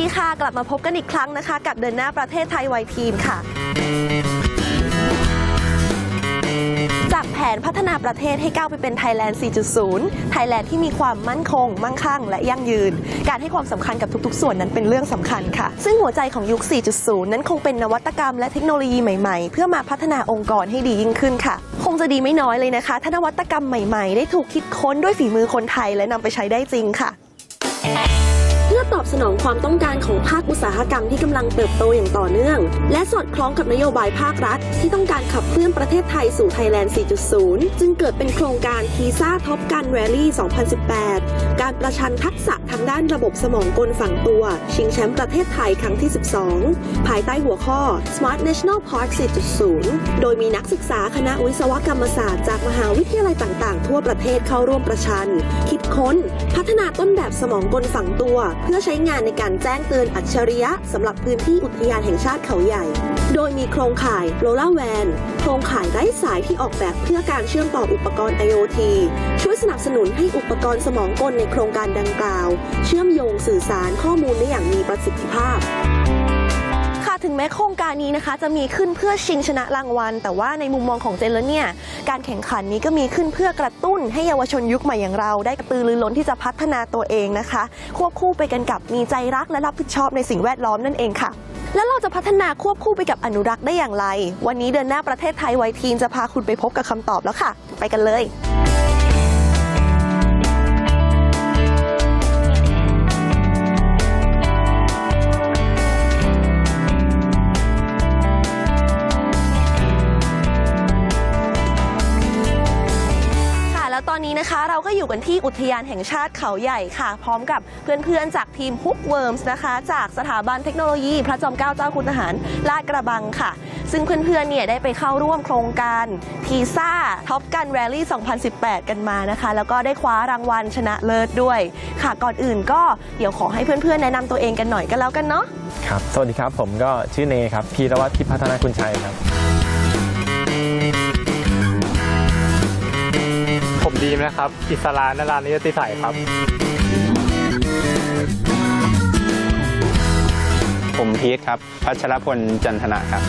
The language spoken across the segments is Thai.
ดีค่ะ กลับมาพบกันอีกครั้งนะคะ กับเดินหน้าประเทศไทยไวทีมค่ะ จากแผนพัฒนาประเทศให้ก้าวไปเป็นไทยแลนด์ 4.0 ไทยแลนด์ที่มีความมั่นคง มั่งคั่ง และยั่งยืน การให้ความสำคัญกับทุกๆ ส่วนนั้นเป็นเรื่องสำคัญค่ะ ซึ่งหัวใจของยุค 4.0 นั้นคงเป็นนวัตกรรมและเทคโนโลยีใหม่ๆ เพื่อมาพัฒนาองค์กรให้ดียิ่งขึ้นค่ะ คงจะดีไม่น้อยเลยนะคะ ถ้านวัตกรรมใหม่ๆ ได้ถูกคิดค้นด้วยฝีมือคนไทยและนำไปใช้ได้จริงค่ะ ตอบสนองความต้องการของภาคอุตสาหกรรมที่กำลังเติบโตอย่างต่อเนื่อง และสอดคล้องกับนโยบายภาครัฐ ที่ต้องการขับเคลื่อนประเทศไทยสู่ไทยแลนด์ 4.0 จึงเกิดเป็นโครงการทีซ่าท็อปกันแรลลี่ 2018 การประชันทักษะทางด้านระบบสมองกลฝังตัว ชิงแชมป์ประเทศไทยครั้งที่ 12 ภายใต้หัวข้อ Smart National Park 4.0 โดยมีนักศึกษาคณะวิศวกรรมศาสตร์จากมหาวิทยาลัยต่าง ๆ ทั่วประเทศเข้าร่วมประชัน คิดค้น พัฒนาต้นแบบสมองกลฝังตัว เพื่อใช้งานในการแจ้งเตือนอัจฉริยะสำหรับพื้นที่อุทยานแห่งชาติเขาใหญ่ โดยมีโครงข่ายโ o ล่าแวนโครงข่ายไร้สายที่ออกแบบเพื่อการเชื่อมต่ออุปกรณ์ IoT ช่วยสนับสนุนให้อุปกรณ์สมองกลในโครงการดังกล่าว เชื่อมโยงสื่อสารข้อมูลได้อย่างมีประสิทธิภาพค่ะถึงแม้โครงการนี้นะคะ จะมีขึ้นเพื่อชิงชนะรางวัล แต่ว่าในมุมมองของเจนแล้วเนี่ย การแข่งขันนี้ก็มีขึ้นเพื่อกระตุ้นให้เยาวชนยุคใหม่อย่างเรา ได้กระตือรือร้นที่จะพัฒนาตัวเองนะคะ ควบคู่ไปกันกับมีใจรักและรับผิดชอบในสิ่งแวดล้อมนั่นเองค่ะแล้วเราจะพัฒนาควบคู่ไปกับอนุรักษ์ได้อย่างไร วันนี้เดินหน้าประเทศไทยไวทีนจะพาคุณไปพบกับคำตอบแล้วค่ะ ไปกันเลย ก็อยู่กันที่อุทยานแห่งชาติเขาใหญ่ค่ะ พร้อมกับเพื่อนๆ จากทีมฮุกเวิร์มส์นะคะ จากสถาบันเทคโนโลยี พระจอมเกล้าเจ้าคุณทหารลาดกระบังค่ะ ซึ่งเพื่อนๆเนี่ยได้ไปเข้าร่วมโครงการทีซ่าท็อปกันแรลลี่ 2018 กันมานะคะ แล้วก็ได้คว้ารางวัลชนะเลิศด้วยค่ะ ก่อนอื่นก็เดี๋ยวขอให้เพื่อนๆ แนะนำตัวเองกันหน่อยกันแล้วกันเนาะครับสวัสดีครับผมก็ชื่อเนครับพีรวัตรทิพัฒนาคุณชัยครับ ดีมนะครับ อิสรานรานิยติสัยครับ ผมพีทครับ พัชรพลจันทนะครับ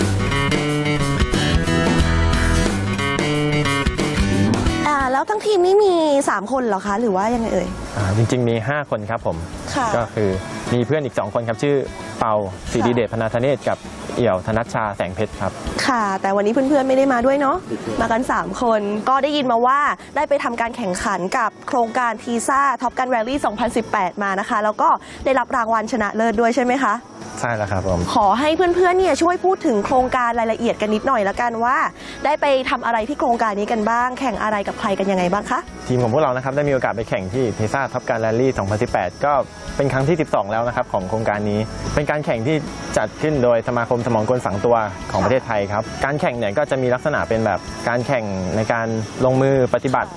อ่าแล้วทั้งทีมนี้มี 3 คนเหรอคะ หรือว่ายังไงเอ่ย อ่าจริงๆมี 5 คนครับผม ค่ะ ก็คือมีเพื่อนอีก 2 คนครับ ชื่อเปาสิริเดชพนาธเนศกับ เอี่ยวธนัชชาแสงเพชรครับ ค่ะ แต่วันนี้เพื่อนๆไม่ได้มาด้วยเนาะมากัน 3 คนก็ได้ยินมาว่าได้ไปทำการแข่งขันกับโครงการทีซ่าท็อปกันแรลลี่ 2018 มานะคะ แล้วก็ได้รับรางวัลชนะเลิศด้วยใช่ไหมคะ ใช่แล้วครับผม ขอให้เพื่อนๆเนี่ยช่วยพูดถึงโครงการรายละเอียดกันนิดหน่อยละกันว่า ได้ไปทำอะไรที่โครงการนี้กันบ้าง แข่งอะไรกับใครกันยังไงบ้างคะ ทีมของพวกเรานะครับได้มีโอกาสไปแข่งที่เทซ่าท็อปการแรลลี่ 2018 ก็เป็นครั้งที่ 12 แล้วนะครับของโครงการนี้ เป็นการแข่งที่จัดขึ้นโดยสมาคมสมองกลฝังตัวของประเทศไทยครับ การแข่งเนี่ยก็จะมีลักษณะเป็นแบบการแข่งในการลงมือปฏิบัติ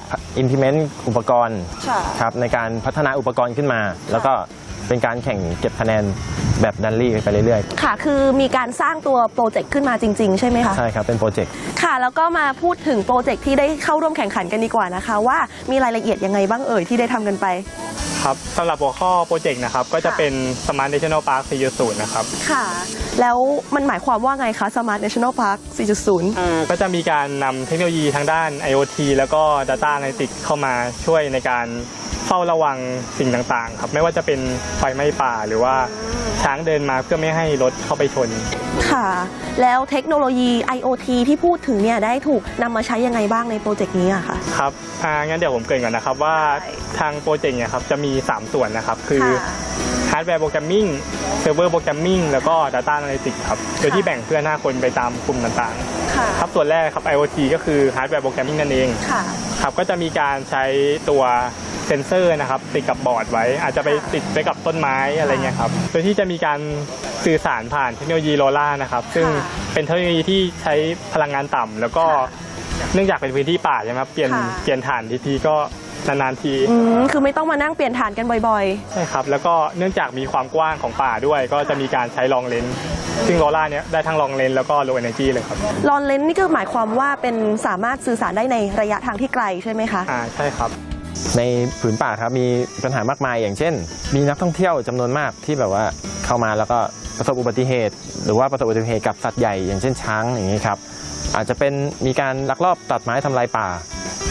implement อุปกรณ์ค่ะ ครับในการพัฒนาอุปกรณ์ขึ้นมา แล้วก็ เป็นการแข่งเก็บคะแนนแบบดันลี่ไปเรื่อยค่ะ คือมีการสร้างตัวโปรเจกต์ขึ้นมาจริง ๆ ใช่ไหมคะๆใช่ครับ เป็นโปรเจกต์ ค่ะ แล้วก็มาพูดถึงโปรเจกต์ที่ได้เข้าร่วมแข่งขันกันดีกว่านะคะ ว่ามีรายละเอียดยังไงบ้างเอ่ยที่ได้ทำกันไป ครับสำหรับหัวข้อโปรเจกต์นะครับ ก็จะเป็น Smart National Park 4.0 นะครับ ค่ะ แล้วมันหมายความว่าไงคะ Smart National Park 4.0ก็จะมีการนำเทคโนโลยีทางด้าน IoT แล้วก็ Data Analytics เข้ามาช่วยในการ เฝ้าระวังสิ่งต่างๆ ครับ ไม่ว่าจะเป็นไฟไหม้ป่าหรือว่าช้างเดินมาเพื่อไม่ให้รถเข้าไปชน ค่ะ แล้วเทคโนโลยี IoT ที่พูดถึงเนี่ยได้ถูกนำมาใช้ยังไงบ้างในโปรเจกต์นี้อะค่ะครับอ่างั้นเดี๋ยวผมเกรินก่อนนะครับว่าได้ทางโปรเจกต์เนี่ยครับจะมี 3 ส่วนนะครับ คือค่ะฮาร์ดแวร์โปรแกรมมิ่งเซิร์ฟเวอร์โปรแกรมมิ่งแล้วก็ Data Analytics ครับ โดยที่แบ่งเพื่อน 5 คนไปตามกลุ่มต่างค่ะๆครับส่วนแรกครับ IoT ก็คือฮาร์ดแวร์โปรแกรมมิ่งนั่นเองค่ะครับก็จะมีการใช้ตัว เซ็นเซอร์นะครับติดกับบอร์ดไว้ อาจจะไปติดไว้กับต้นไม้อะไรเงี้ยครับโดยที่จะมีการสื่อสารผ่านเทคโนโลยีโลล่านะครับ ซึ่งค่ะเป็นเทคโนโลยีที่ใช้พลังงานต่ำแล้วก็เนื่องจากเป็นพื้นที่ป่าใช่ไหมครับเปลี่ยนค่ะ เปลี่ยนฐานทีๆก็นานๆที อืมคือไม่ต้องมานั่งเปลี่ยนฐานกันบ่อยใช่ครับ แล้วก็เนื่องจากมีความกว้างของป่าด้วย ก็จะมีการใช้ลองเลนส์ซึ่งโลล่าเนี้ยได้ทั้งลองเลนส์แล้วก็โลเอเนจีเลยครับ ๆ ลอนเลนนี่ก็หมายความว่าเป็นสามารถสื่อสารได้ในระยะทางที่ไกลใช่ไหมคะ อ่า ใช่ครับ ในผืนป่าครับมีปัญหามากมายอย่างเช่น มีนักท่องเที่ยวจำนวนมากที่แบบว่าเข้ามาแล้วก็ประสบอุบัติเหตุ หรือว่าประสบอุบัติเหตุกับสัตว์ใหญ่อย่างเช่นช้างอย่างนี้ครับอาจจะเป็นมีการลักลอบตัดไม้ทำลายป่า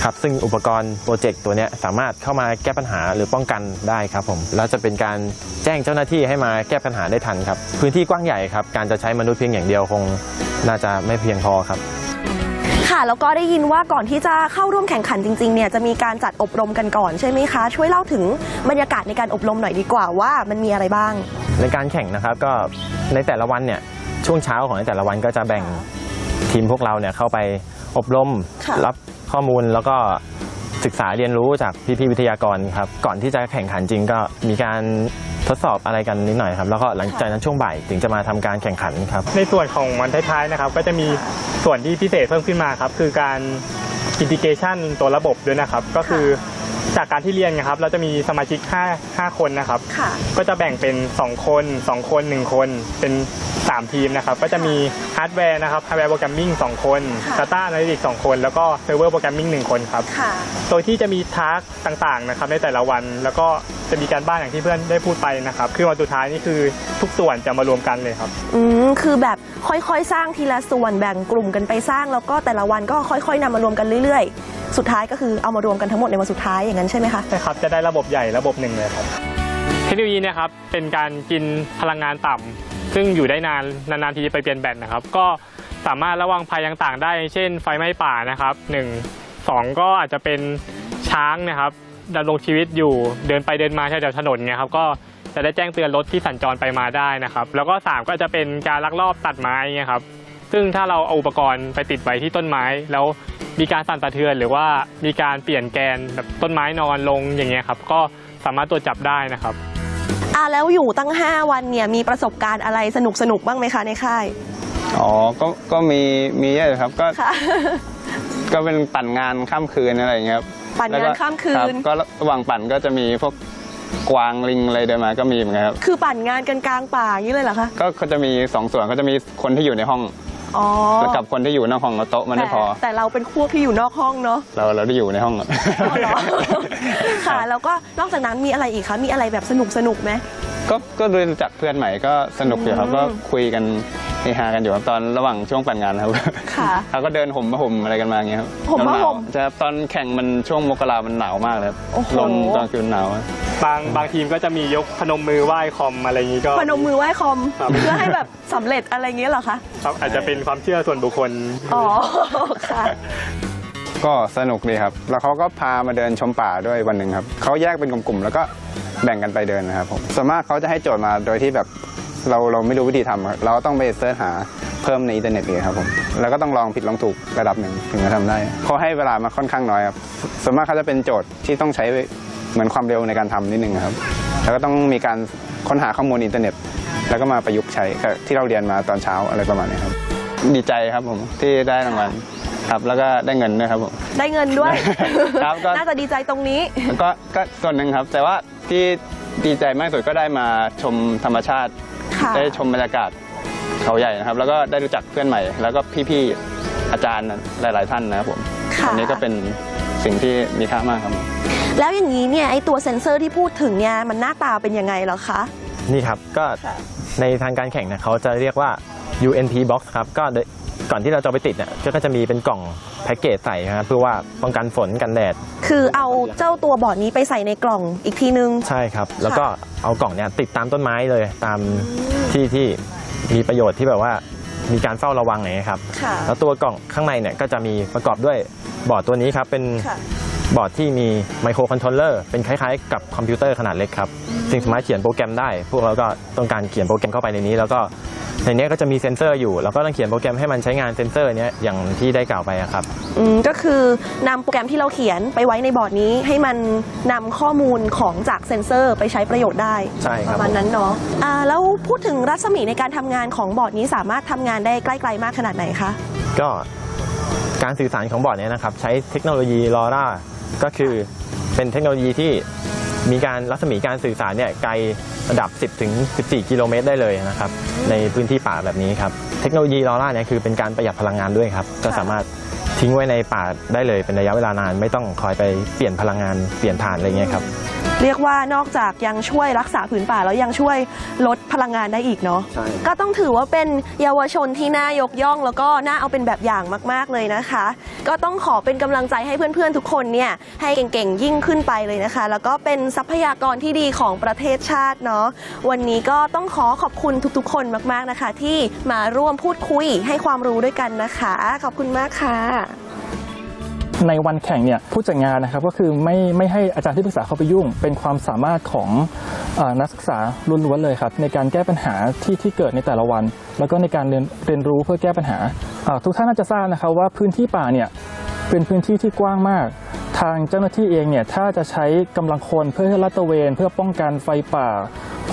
ครับซึ่งอุปกรณ์โปรเจกต์ตัวนี้สามารถเข้ามาแก้ปัญหาหรือป้องกันได้ครับผมแล้วจะเป็นการแจ้งเจ้าหน้าที่ให้มาแก้ปัญหาได้ทันครับ พื้นที่กว้างใหญ่ครับ การจะใช้มนุษย์เพียงอย่างเดียวคงน่าจะไม่เพียงพอครับ ค่ะ แล้วก็ได้ยินว่าก่อนที่จะเข้าร่วมแข่งขันจริงๆเนี่ยจะมีการจัดอบรมกันก่อนใช่ไหมคะ ช่วยเล่าถึงบรรยากาศในการอบรมหน่อยดีกว่าว่ามันมีอะไรบ้าง ในการแข่งนะครับก็ในแต่ละวันเนี่ยช่วงเช้าของในแต่ละวันก็จะแบ่งทีมพวกเราเนี่ยเข้าไปอบรม ค่ะ รับข้อมูลแล้วก็ศึกษาเรียนรู้จากพี่ๆวิทยากรครับก่อนที่จะแข่งขันจริงก็มีการ ทดสอบอะไรกันนิดหน่อยครับ แล้วก็หลังจากนั้นช่วงบ่ายถึงจะมาทำการแข่งขันครับ ในส่วนของวันท้ายๆนะครับ ก็จะมีส่วนที่พิเศษเพิ่มขึ้นมาครับ คือการอินทิเกชันตัวระบบด้วยนะครับ ก็คือจากการที่เรียนนะครับ เราจะมีสมาชิก 5 5 คนนะครับ ค่ะ ก็จะแบ่งเป็น 2 คน 2 คน 1 คนเป็น 3 ทีมนะครับ ก็จะมีฮาร์ดแวร์นะครับฮาร์ดแวร์โปรแกรมมิ่ง2คนค่ะ Data Analytics 2คน แล้วก็เซิร์ฟเวอร์โปรแกรมมิ่ง1คนครับค่ะโดยที่จะมีทาร์กต่างๆนะครับในแต่ละวัน แล้วก็จะมีการบ้านอย่างที่เพื่อนได้พูดไปนะครับ คือวันสุดท้ายนี่คือทุกส่วนจะมารวมกันเลยครับ อืมคือแบบค่อยๆ สร้างทีละส่วนแบ่งกลุ่มกันไปสร้าง แล้วก็แต่ละวันก็ค่อยๆนำมารวมกันเรื่อยๆ สุดท้ายก็คือเอามารวมกันทั้งหมดในวันสุดท้ายอย่างนั้นใช่ไหมคะใช่ครับจะได้ระบบใหญ่ระบบหนึ่งเลยครับเทคโนโลยีเนะครับเป็นการกินพลังงานต่ำ ซึ่งอยู่ได้นานนานๆทีไปเปลี่ยนแบตนะครับ ก็สามารถระวังภัยต่างๆ ได้ เช่น ไฟไหม้ป่านะครับหนึ่งสองก็อาจจะเป็นช้างนะครับดำรงชีวิตอยู่เดินไปเดินมาแถวถนนเนี่ยครับก็จะได้แจ้งเตือนรถที่สัญจรไปมาได้นะครับ แล้วก็สามก็จะเป็นการลักลอบตัดไม้เงี้ยครับซึ่งถ้าเราเอาอุปกรณ์ไปติดไว้ที่ต้นไม้ แล้วมีการสั่นสะเทือนหรือว่ามีการเปลี่ยนแกนแบบต้นไม้นอนลงอย่างเงี้ยครับก็สามารถตรวจจับได้นะครับ อ่าแล้วอยู่ตั้ง 5 วันเนี่ยมีประสบการณ์อะไรสนุกๆบ้างไหมคะในค่าย อ๋อ ก็ก็มีมีเยอะครับก็ค่ะ ก็เป็นปั่นงานข้ามคืนอะไรอย่างเงี้ยครับปั่นงานแล้วก็ข้ามคืรับนก็ระหว่างปั่นก็จะมีพวกกวางลิงอะไรเดินมาก็มีเหมือนกันครับคือปั่นงานกันกลางป่าอย่างนี้เลยเหรอคะ ก็เขาจะมีสองส่วนก็จะมีคนที่อยู่ในห้อง อ๋อแล้วกับคนที่อยู่นอกห้องแล้วโต๊ะมันไม่พอ แต่แต่เราเป็นพวกที่อยู่นอกห้องเนาะเราเราได้อยู่ในห้องอะอ๋อเหรอค่ะแล้วก็นอกจากนั้นมีอะไรอีกคะมีอะไรแบบสนุกสนุกๆไหมก็ก็รู้จักเพื่อนใหม่ก็สนุกอยู่ครับอืมก็คุยกันเฮฮากันอยู่ครับตอนระหว่างช่วงปั่นงานครับค่ะเขาก็เดินห่มมาห่มอะไรกันมาอย่างเงี้ยครับห่มผ้าห่มจะตอนแข่งมันช่วงมกรามันหนาวมากเลยครับโอ้โหลมตอนคืนหนาวอะ บางบางทีมก็จะมียกพนมมือไหว้คอมอะไรอย่างนี้ก็ พนมมือไหว้คอมครับ เพื่อให้แบบสำเร็จอะไรอย่างเงี้ยเหรอคะครับอาจจะเป็นความเชื่อส่วนบุคคล อ๋อค่ะ ก็สนุกดีครับ แล้วเขาก็พามาเดินชมป่าด้วยวันหนึ่งครับ เขาแยกเป็นกลุ่มๆ แล้วก็แบ่งกันไปเดินนะครับผม ส่วนมากเขาจะให้โจทย์มาโดยที่แบบเราเราไม่รู้วิธีทำครับเราก็ต้องไปเสิร์ชหาเพิ่มในอินเทอร์เน็ตเลยครับผม แล้วก็ต้องลองผิดลองถูกระดับหนึ่งถึงจะทำได้ เขาให้เวลามาค่อนข้างน้อยครับ ส่วนมากเขาจะเป็นโจทย์ที่ต้องใช้ เหมือนความเร็วในการทำนิดนึงครับ แล้วก็ต้องมีการค้นหาข้อมูลอินเทอร์เน็ต แล้วก็มาประยุกต์ใช้กับที่เราเรียนมาตอนเช้าอะไรประมาณนี้ครับ ดีใจครับผมที่ได้รางวัลครับแล้วก็ได้เงินด้วยครับผมได้เงินด้วยครับก็น่าจะดีใจตรงนี้แล้วก็ก็ส่วนหนึ่งครับ แต่ว่าที่ดีใจมากที่สุดก็ได้มาชมธรรมชาติค่ะได้ชมบรรยากาศเขาใหญ่นะครับ แล้วก็ได้รู้จักเพื่อนใหม่ แล้วก็พี่ๆอาจารย์หลาย ๆ ท่านนะครับผมค่ะอันี้ก็เป็นสิ่งที่มีค่ามากครับ แล้วอย่างนี้เนี่ยไอตัวเซ็นเซอร์ที่พูดถึงเนี่ยมันหน้าตาเป็นยังไงเหรอคะ นี่ครับ ก็ในทางการแข่งเนี่ยเขาจะเรียกว่า UNP box ครับ ก็โดยก่อนที่เราจะเอาไปติดเนี่ยก็จะมีเป็นกล่องแพ็กเกจใส่นะครับเพื่อว่าป้องกันฝนกันแดด คือเอาเจ้าตัวบอร์ดนี้ไปใส่ในกล่องอีกทีนึง ใช่ครับ แล้วก็เอากล่องเนี่ยติดตามต้นไม้เลยตามที่ที่มีประโยชน์ที่แบบว่ามีการเฝ้าระวังอย่างเงี้ยครับ ค่ะ แล้วตัวกล่องข้างในเนี่ยก็จะมีประกอบด้วยบอร์ดตัวนี้ครับเป็น ค่ะ บอร์ดที่มีไมโครคอนโทรลเลอร์เป็นคล้ายๆ กับคอมพิวเตอร์ขนาดเล็กครับ ซึ่งสามารถเขียนโปรแกรมได้ พวกเราก็ต้องการเขียนโปรแกรมเข้าไปในนี้ แล้วก็ในนี้ก็จะมีเซ็นเซอร์อยู่แล้วก็ต้องเขียนโปรแกรมให้มันใช้งานเซ็นเซอร์เนี้ยอย่างที่ได้กล่าวไปอะครับ อืมก็คือนำโปรแกรมที่เราเขียนไปไว้ในบอร์ดนี้ ให้มันนำข้อมูลของจากเซ็นเซอร์ไปใช้ประโยชน์ได้ใช่ครับประมาณนั้นเนาะอ่าแล้วพูดถึงรัศมีในการทำงานของบอร์ดนี้สามารถทำงานได้ใกล้ๆมากขนาดไหนคะ ก็การสื่อสารของบอร์ดเนี้นะครับ ใช้เทคโนโลยีลอร่า ก็คือเป็นเทคโนโลยีที่มีการรัศมีการสื่อสารเนี่ยไกลระดับ 10ถึง14 กิโลเมตรได้เลยนะครับ ในพื้นที่ป่าแบบนี้ครับ เทคโนโลยีลอร่าเนี่ยคือเป็นการประหยัดพลังงานด้วยครับ ก็สามารถทิ้งไว้ในป่าได้เลยเป็นระยะเวลานาน ไม่ต้องคอยไปเปลี่ยนพลังงานเปลี่ยนถ่านอะไรเงี้ยครับ เรียกว่านอกจากยังช่วยรักษาผืนป่าแล้วยังช่วยลดพลังงานได้อีกเนาะใช่ ก็ต้องถือว่าเป็นเยาวชนที่น่ายกย่อง แล้วก็น่าเอาเป็นแบบอย่างมากๆเลยนะคะ ก็ต้องขอเป็นกำลังใจให้เพื่อนๆทุกคนเนี่ยให้เก่งๆยิ่งขึ้นไปเลยนะคะ แล้วก็เป็นทรัพยากรที่ดีของประเทศชาติเนาะวันนี้ก็ต้องขอขอบคุณทุกๆ คนมากๆนะคะ ที่มาร่วมพูดคุยให้ความรู้ด้วยกันนะคะ ขอบคุณมากค่ะ ในวันแข่งเนี่ยผู้จัดงานนะครับก็คือไม่ไม่ให้อาจารย์ที่ปรึกษาเข้าไปยุ่ง เป็นความสามารถของอนักศึกษาล้วนๆเลยครับในการแก้ปัญหาที่ที่เกิดในแต่ละวัน แล้วก็ในการเรียนเรียนรู้เพื่อแก้ปัญหา ทุกท่านน่าจะทราบนะครับว่าพื้นที่ป่าเนี่ยเป็นพื้นที่ที่กว้างมาก ทางเจ้าหน้าที่เองเนี่ยถ้าจะใช้กำลังคนเพื่อลาดตระเวน เพื่อป้องกันไฟป่า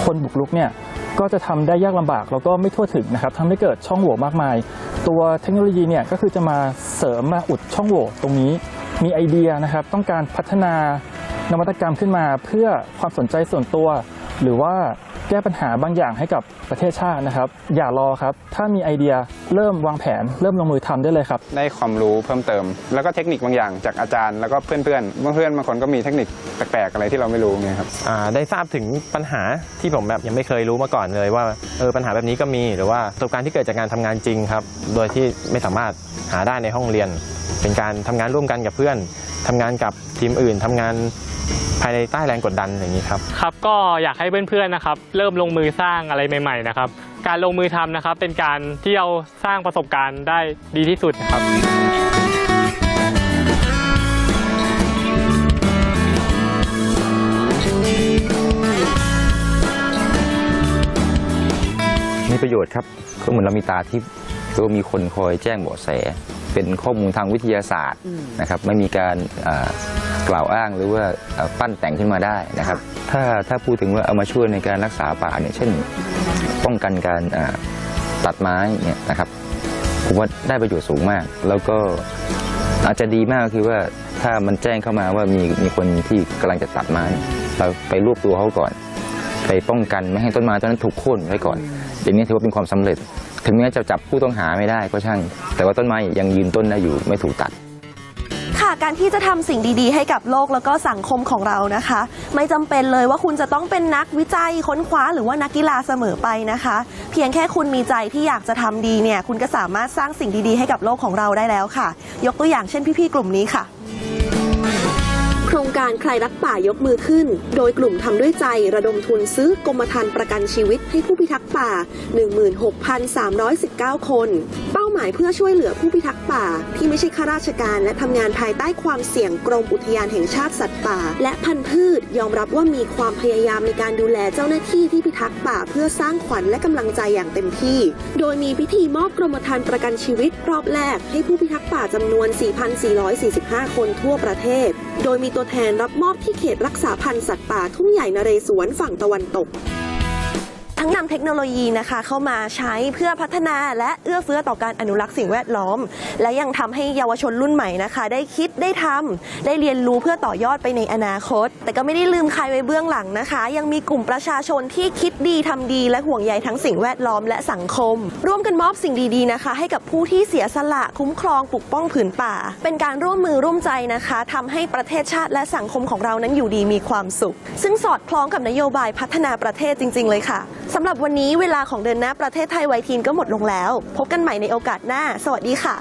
คนบุกรุกเนี่ย ก็จะทำได้ยากลำบากแล้วก็ไม่ทั่วถึงนะครับทำให้เกิดช่องโหว่มากมาย ตัวเทคโนโลยีเนี่ยก็คือจะมาเสริมมาอุดช่องโหว่ตรงนี้ มีไอเดียนะครับ ต้องการพัฒนานวัตกรรมขึ้นมาเพื่อความสนใจส่วนตัว หรือว่า แก้ปัญหาบางอย่างให้กับประเทศชาตินะครับ อย่ารอครับ ถ้ามีไอเดียเริ่มวางแผน เริ่มลงมือทำได้เลยครับ ได้ความรู้เพิ่มเติม แล้วก็เทคนิคบางอย่างจากอาจารย์แล้วก็เพื่อนๆเพื่อนๆบางคนก็มีเทคนิคแปลกๆอะไรที่เราไม่รู้เนี่ยครับอ่าได้ทราบถึงปัญหาที่ผมแบบยังไม่เคยรู้มาก่อนเลยว่าเออปัญหาแบบนี้ก็มีหรือว่าประสบการณ์ที่เกิดจากการทำงานจริงครับ โดยที่ไม่สามารถหาได้ในห้องเรียน เป็นการทำงานร่วมกันกับเพื่อน ทำงานกับทีมอื่นทำงานภายในใต้แรงกดดันอย่างนี้ครับ ครับก็อยากให้เพื่อนๆนะครับ เริ่มลงมือสร้างอะไรใหม่ ๆ นะครับ การลงมือทำนะครับ เป็นการที่เราสร้างประสบการณ์ได้ดีที่สุดนะครับ มีประโยชน์ครับก็เหมือนเรามีตาทิพย์ก็มีคนคอยแจ้งเบาะแส เป็นข้อมูลทางวิทยาศาสตร์นะครับไม่มีการอ่ากล่าวอ้างหรือว่าอ่าปั้นแต่งขึ้นมาได้นะครับ ถ้าถ้าพูดถึงว่าเอามาช่วยในการรักษาป่าเนี่ยเช่น ป้องกันการอ่าตัดไม้เนี่ยนะครับผมว่าได้ประโยชน์สูงมาก แล้วก็อาจจะดีมากก็คือว่าถ้ามันแจ้งเข้ามาว่ามีมีคนที่กำลังจะตัดไม้ เราไปรวบตัวเขาก่อน ไปป้องกันไม่ให้ต้นไม้ต้นนั้นถูกโค่นไว้ก่อนอย่างนี้ถือว่าเป็นความสำเร็จ ถึงแม้จะจับผู้ต้องหาไม่ได้ก็ช่าง แต่ว่าต้นไม้ยังยืนต้นได้อยู่ไม่ถูกตัด ค่ะการที่จะทำสิ่งดีๆ ให้กับโลกแล้วก็สังคมของเรานะคะ ไม่จำเป็นเลยว่าคุณจะต้องเป็นนักวิจัยค้นคว้าหรือว่านักกีฬาเสมอไปนะคะ เพียงแค่คุณมีใจที่อยากจะทำดีเนี่ยคุณก็สามารถสร้างสิ่งดีๆ ให้กับโลกของเราได้แล้วค่ะ ยกตัวอย่างเช่นพี่ๆกลุ่มนี้ค่ะ ครงการใครรักป่ายกมือขึ้น โดยกลุ่มทำด้วยใจระดมทุนซื้อกรมธรรม์ประกันชีวิตให้ผู้พิทักษ์ป่า 16,319 คนเป้า หมายเพื่อช่วยเหลือผู้พิทักษ์ป่า ที่ไม่ใช่ข้าราชการ และทำงานภายใต้ความเสี่ยงกรมอุทยานแห่งชาติสัตว์ป่า และพันธุ์พืช ยอมรับว่ามีความพยายามในการดูแลเจ้าหน้าที่ที่พิทักษ์ป่า เพื่อสร้างขวัญและกำลังใจอย่างเต็มที่ โดยมีพิธีมอบกรมธรรม์ประกันชีวิตรอบแรก ให้ผู้พิทักษ์ป่าจำนวน 4,445 คนทั่วประเทศ โดยมีตัวแทนรับมอบที่เขตรักษาพันธุ์สัตว์ป่าทุ่งใหญ่นเรศวรฝั่งตะวันตก ทั้งนำเทคโนโลยีนะคะเข้ามาใช้เพื่อพัฒนาและเอื้อเฟื้อต่อการอนุรักษ์สิ่งแวดล้อม และยังทำให้เยาวชนรุ่นใหม่นะคะ ได้คิดได้ทำได้เรียนรู้เพื่อต่อยอดไปในอนาคต แต่ก็ไม่ได้ลืมใครไว้เบื้องหลังนะคะ ยังมีกลุ่มประชาชนที่คิดดีทำดี และห่วงใยทั้งสิ่งแวดล้อมและสังคม ร่วมกันมอบสิ่งดีๆนะคะ ให้กับผู้ที่เสียสละคุ้มครองปกป้องผืนป่า เป็นการร่วมมือร่วมใจนะคะทำให้ประเทศชาติและสังคมของเรานั้นอยู่ดีมีความสุข ซึ่งสอดคล้องกับนโยบายพัฒนาประเทศจริง ๆ เลยค่ะสำหรับวันนี้เวลาของเดินหน้าประเทศไทยไวทีนก็หมดลงแล้ว พบกันใหม่ในโอกาสหน้า สวัสดีค่ะ